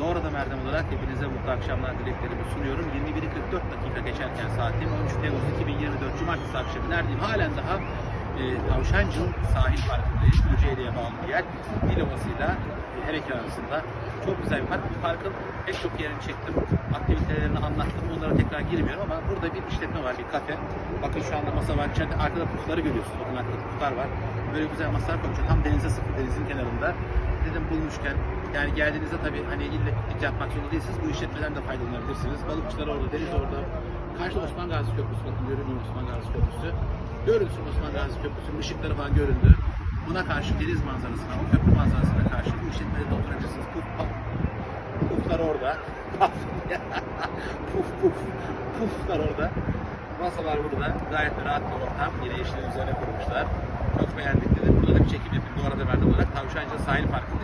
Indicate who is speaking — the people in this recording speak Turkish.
Speaker 1: Doğru'da Erdem olarak hepinize mutlu akşamlar dileklerimi sunuyorum. 21'i 44 dakika geçerken saatim 13 Temmuz 2024 Cumartesi akşamı neredeyim? Halen daha e, Tavşancı'nın sahil parkındayız. Kocaeli'ye bağlı bir yer. Dilovası'yla e, her iki arasında. Çok güzel bir park. Bu parkın pek çok yerini çektim. Aktivitelerini anlattım. Onlara tekrar girmiyorum ama burada bir işletme var, bir kafe. Bakın şu anda masa var. İçeride arkada pufları görüyorsunuz. Bakın arkada puflar var. Böyle güzel masalar koymuşlar. Tam denize sıfır denizin kenarında. Dedim bulmuşken yani geldiğinizde tabii hani illa yapmak zorunda değilsiniz. Bu işletmeden de faydalanabilirsiniz. Balıkçılar orada, deniz orada. Karşıda Osman Gazi Köprüsü. Bakın görünüyor Osman Gazi Köprüsü. Görünsün Osman Gazi Köprüsü'nün ışıkları falan göründü. Buna karşı deniz manzarasına, o köprü manzarasına karşı bu işletmede de oturabilirsiniz. Puf, puf, puflar orada. puf puf. Puflar orada. Masalar burada. Gayet rahat bir ortam. Yine yeşilin üzerine kurmuşlar. Çok beğendik dedim. Burada da bir çekim yapayım. Bu arada ben de olarak Tavşancı Sahil Parkı'ndayım.